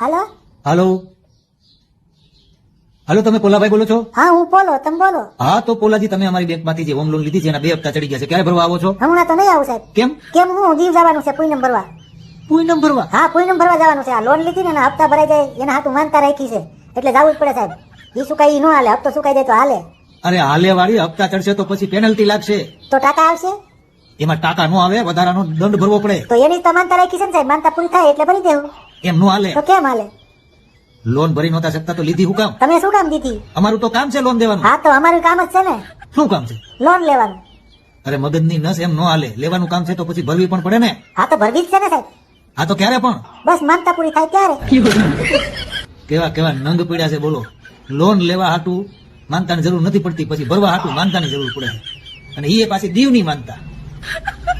હાલો? હાલો? હાલો તમે પોલાભાઈ બોલો છો? હા હું બોલો તમે બોલો. હા તો પોલાજી તમે અમારી બેંકમાંથી જે હોમ લોન લીધી છે એના બે હપ્તા ચડી ગયા છે. ક્યારે ભરવા આવો છો? હમણાં તો નહીં આવું સાહેબ. કેમ? કેમ હું દીવ જવાનું છે પૂનમ ભરવા. પૂનમ ભરવા? હા પૂનમ ભરવા જવાનું છે. આ લોન લીધી ને એના હપ્તા ભરાઈ જાય એના હાથું માનતા રાખી છે. એટલે જવું જ પડે સાહેબ. એ સુકાઈ ન હાલે હપ્તો સુકાઈ જાય તો હાલે. અરે હાલે વાળી હપ્તા ચડશે તો પછી પેનલ્ટી લાગશે. તો ટાકા આવશે? એમાં ટાકા નો આવે વધારાનો દંડ ભરવો પડે. તો એની તો માનતા રાખી છે ને સાહેબ માનતા પૂરી થાય એટલે ભરી દેવું. એમ નો હાલે. તો કેમ હાલે? લોન ભરી નહોતા શકતા તો લીધી હું કામ? તમે શું કામ દીધી? અમારું તો કામ છે લોન દેવાનું. હા તો અમારું કામ જ છે ને. શું કામ છે? લોન લેવાનું. અરે મગજની નસ એમ નો હાલે. લેવાનું કામ છે તો પછી ભરવી પણ પડે ને? હા તો ભરવી જ છે ને સાહેબ. હા તો ક્યારે પણ? બસ માનતા પૂરી થાય ત્યારે. કેવા કેવા નંગ પીડ્યા છે બોલો. લોન લેવા હાટું માનતાની જરૂર નથી પડતી. પછી ભરવા હાટું માનતાની જરૂર પડે અને એ પાછી દીવની માનતા. Ha ha ha!